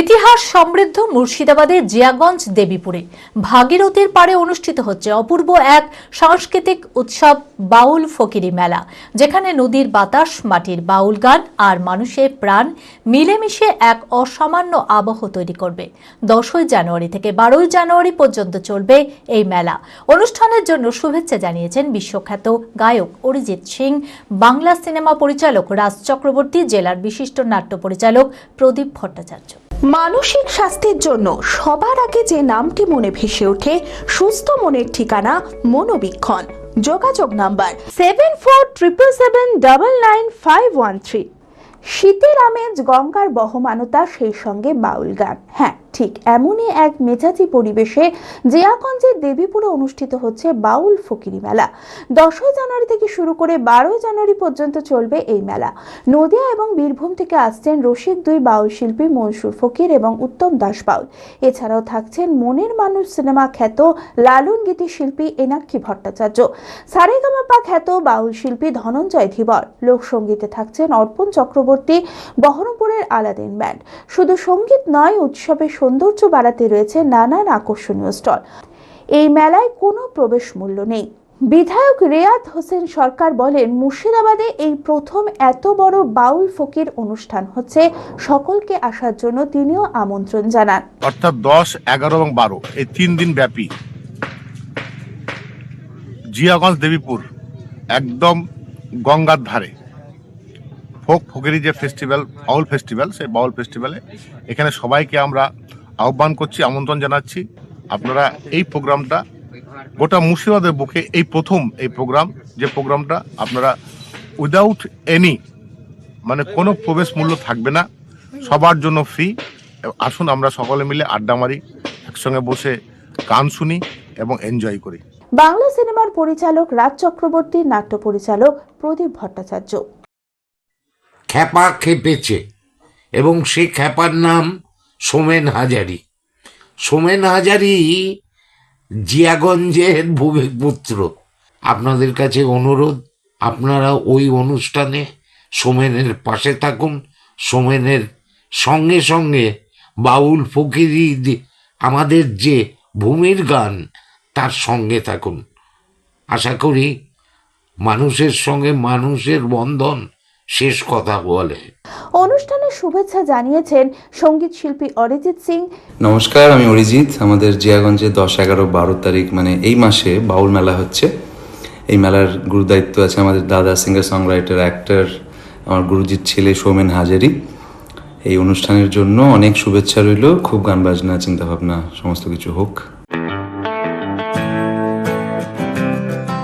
ইতিহাস সমৃদ্ধ মুর্শিদাবাদের জিয়াগঞ্জ, দেবীপুরে। ভাগীরথীর পাড়ে অনুষ্ঠিত হচ্ছে অপূর্ব এক সাংস্কৃতিক উৎসব বাউল ফকিরি মেলা, যেখানে নদীর বাতাস, মাটির বাউল গান আর মানুষের প্রাণ মিলেমিশে এক অসামান্য আবহ তৈরি করবে। দশই জানুয়ারি থেকে বারোই জানুয়ারি পর্যন্ত চলবে এই মেলা। অনুষ্ঠানের জন্য শুভেচ্ছা জানিয়েছেন বিশ্বখ্যাত গায়ক অরিজিৎ সিং, বাংলা সিনেমা পরিচালক রাজ চক্রবর্তী, জেলার বিশিষ্ট নাট্য পরিচালক প্রদীপ ভট্টাচার্য। মানসিক স্বাস্থ্যের জন্য সবার আগে যে নামটি মনে ভেসে ওঠে, সুস্থ মনের ঠিকানা মনোবীক্ষণ। যোগাযোগ number seven four triple seven double nine five one three শীতের আমেজ, গঙ্গার বহমানতা, সেই সঙ্গে বাউল গান। হ্যাঁ ঠিক এমনই এক মেজাজি পরিবেশে জিয়াগঞ্জের দেবীপুরে অনুষ্ঠিত হচ্ছে বাউল ফকিরি মেলা। দশই জানুয়ারি থেকে শুরু করে বারোই জানুয়ারি পর্যন্ত চলবে এই মেলা। নদিয়া এবং বীরভূম থেকে আসছেন রসিক দুই বাউল শিল্পী মনসুর ফকির এবং উত্তম দাস বাউল। এছাড়াও থাকছেন মনের মানুষ সিনেমা খ্যাত লালন গীতি শিল্পী এনাক্ষী ভট্টাচার্য। সারেগামাপা খ্যাত বাউল শিল্পী ধনঞ্জয় ধীবর। লোকসঙ্গীতে থাকছেন অর্পণ চক্রবর্তী, বহরমপুরের আলাদিন ব্যান্ড। শুধু সংগীত নয় উৎসবের সৌন্দর্য বাড়াতে রয়েছে নানান আকর্ষণীয় স্টল। এই মেলায় কোনো প্রবেশ মূল্য নেই। বিধায়ক রেয়াত হোসেন সরকার বলেন, মুর্শিদাবাদে এই প্রথম এত বড় বাউল ফকির অনুষ্ঠান হচ্ছে। সকলকে আসার জন্য তিনিও আমন্ত্রণ জানান। অর্থাৎ দশ, এগারো এবং বারো, এই তিন দিন ব্যাপী। জিয়াগঞ্জ, দেবীপুর, একদম গঙ্গার ধারে। ফোক ফকিরি যে ফেস্টিভ্যাল বাউল ফেস্টিভ্যাল সেই বাউল ফেস্টিভ্যালে এখানে সবাইকে আমরা আহ্বান করছি, আমন্ত্রণ জানাচ্ছি। আপনারা এই প্রোগ্রামটা, গোটা মুর্শিদাবাদের বুকে এই প্রথম এই প্রোগ্রাম, যে প্রোগ্রামটা আপনারা উইদাউট এনি মানে কোনো প্রবেশ মূল্য থাকবে না, সবার জন্য ফ্রি আসুন আমরা সকলে মিলে আড্ডা মারি, একসঙ্গে বসে গান শুনি এবং এনজয় করি। বাংলা সিনেমার পরিচালক রাজ চক্রবর্তী নাট্য পরিচালক প্রদীপ ভট্টাচার্য। খ্যাপা খেপেছে এবং সে খ্যাপার নাম সোমেন হাজারি। সোমেন হাজারি জিয়াগঞ্জের ভূমিক পুত্র। আপনাদের কাছে অনুরোধ, আপনারা ওই অনুষ্ঠানে সোমেনের পাশে থাকুন, সোমেনের সঙ্গে সঙ্গে বাউল ফকিরি আমাদের যে ভূমির গান, তার সঙ্গে থাকুন। আশা করি মানুষের সঙ্গে মানুষের বন্ধন শেষ কথা বলে। অনুষ্ঠানে শুভেচ্ছা জানিয়েছেন সংগীত শিল্পী অরিজিৎ সিং। নমস্কার আমি অরিজিৎ। আমাদের জিয়াগঞ্জে দশ এগারো বারো তারিখ মানে এই মাসে বাউল মেলা হচ্ছে। এই মেলার গুরুদায়িত্ব আছে আমাদের দাদা সিঙ্গার সং রাইটার অ্যাক্টর আমার গুরুজির ছেলে সৌমেন হাজারি। এই অনুষ্ঠানের জন্য অনেক শুভেচ্ছা রইল। খুব গান বাজনা চিন্তাভাবনা সমস্ত কিছু হোক।